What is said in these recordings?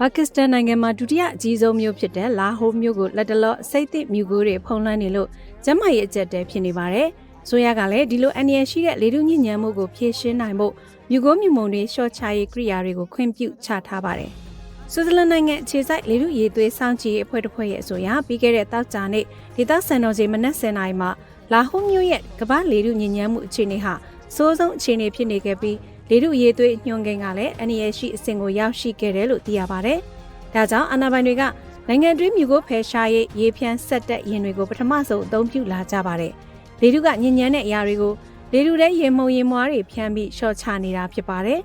ပါကစ္စတန်နိုင်ငံမှာဒုတိယအကြီးဆုံးမြို့ဖြစ်တဲ့လာဟိုမြို့ကိုလက်တလောစိတ်သစ်မြူကိုတွေဖုံးလွှမ်းနေလို့ကျန်းမာရေးအကျက်တဲဖြစ်နေပါတယ်။ဆိုရကလည်းဒီလိုအန္တရာယ်ရှိတဲ့လေထုညစ်ညမ်းမှုကိုဖြေရှင်းနိုင်ဖို့မြူကိုမြူမုံတွေရှော့ချရေးကိရိယာတွေကိုခွင့်ပြုချထားပါတယ်။ဆွစ်ဇာလန်နိုင်ငံအခြေစိုက်လေထုရေးသွေးစောင့်ကြည့်ရေးအဖွဲ့တစ်ဖွဲ့ရဲ့အဆိုအရပြီးခဲ့တဲ့တောက်ကြနေ့ဒေသစံတော်ချိန်မနက်10:00နာရီမှာလာဟိုမြို့ရဲ့ကမ္ဘာလေထုညစ်ညမ်းမှုအခြေအနေဟာစိုးဆုံးအခြေအနေဖြစ်နေခဲ့ပြီး လေထုရေးသွေးညွှန်ကိန်းကလည်းအန္တရာယ်ရှိအဆင့်ကိုရောက်ရှိခဲ့တယ်လို့သိရပါတယ်။ဒါကြောင့်အာဏာပိုင်တွေကနိုင်ငံတွင်းမြို့ကိုဖယ်ရှားရေးရေဖြန်းဆက်တက်ရင်တွေကိုပထမဆုံးအသုံးပြုလာကြပါတယ်။လေထုကညဉ့်ညံတဲ့အရာတွေကိုလေထုထဲရေမှုန်ရေမွားတွေဖြန်းပြီးရှော့ချနေတာဖြစ်ပါတယ်။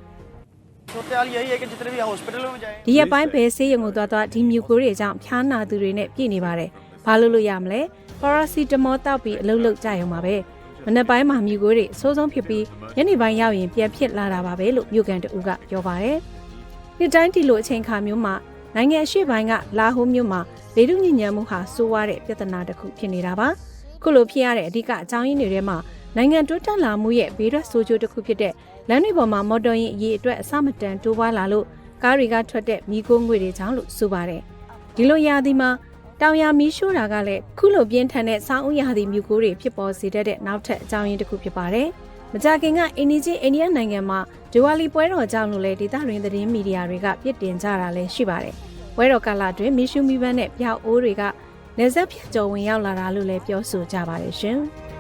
ဒီရက်ပိုင်းဘယ်ဆေးရုံကိုသွားသွားဒီမြူကိုတွေကြောင့်ဖျားနာသူတွေနဲ့ပြည်နေပါတယ်။ဘာလို့လို့ရမလဲ။ပါရာစီတမောတောက်ပြီးအလုပ်လုပ်ကြရုံပါပဲ။ မနေ့ပိုင်းမှာမြူကိုတွေအဆိုးဆုံးဖြစ်ပြီးညနေပိုင်းရောက်ရင်ပြန်ဖြစ်လာတာပါပဲလို့မြို့ကန်တူကပြောပါတယ်။ဒီတိုင်းဒီလိုအချိန်ခါမျိုးမှာနိုင်ငံအရှေ့ပိုင်းကလာဟိုမြို့မှာလေထုညဉ့်ညံမှုဟာစိုးဝါးတဲ့ပြဿနာတစ်ခုဖြစ်နေတာပါ။ခုလိုဖြစ်ရတဲ့အဓိကအကြောင်းရင်းတွေထဲမှာနိုင်ငံတိုးတက်လာမှုရဲ့ဘေးထွက်ဆိုးကျိုးတစ်ခုဖြစ်တဲ့လမ်းတွေပေါ်မှာမော်တော်ယာဉ်အရေးအတွက်အစမတန်တိုးပွားလာလို့ကားတွေကထွက်တဲ့မီးခိုးငွေတွေကြောင့်လို့ဆိုပါတယ်။ဒီလိုရာသီမှာ တောင်ယာမီးရှို့တာကလည်းခုလိုပြင်းထန်တဲ့စောင်းဥရာသီမြူကိုတွေဖြစ်ပေါ်စေတတ်တဲ့နောက်ထပ်အကြောင်းရင်းတစ်ခုဖြစ်ပါတယ်။မကြခင်ကအင်ဒီဂျီအိန္ဒိယနိုင်ငံမှာဒဝါလီပွဲတော်ကြောင့်လို့လေဒေသတွင်းသတင်းမီဒီယာတွေကပြစ်တင်ကြတာလည်းရှိပါတယ်။ပွဲတော်ကာလအတွင်းမီရှူမီပန်းနဲ့ပြောက်အိုးတွေကနေဆက်ဖြတ်ကျော်ဝင်ရောက်လာတာလို့လည်းပြောဆိုကြပါတယ်ရှင်။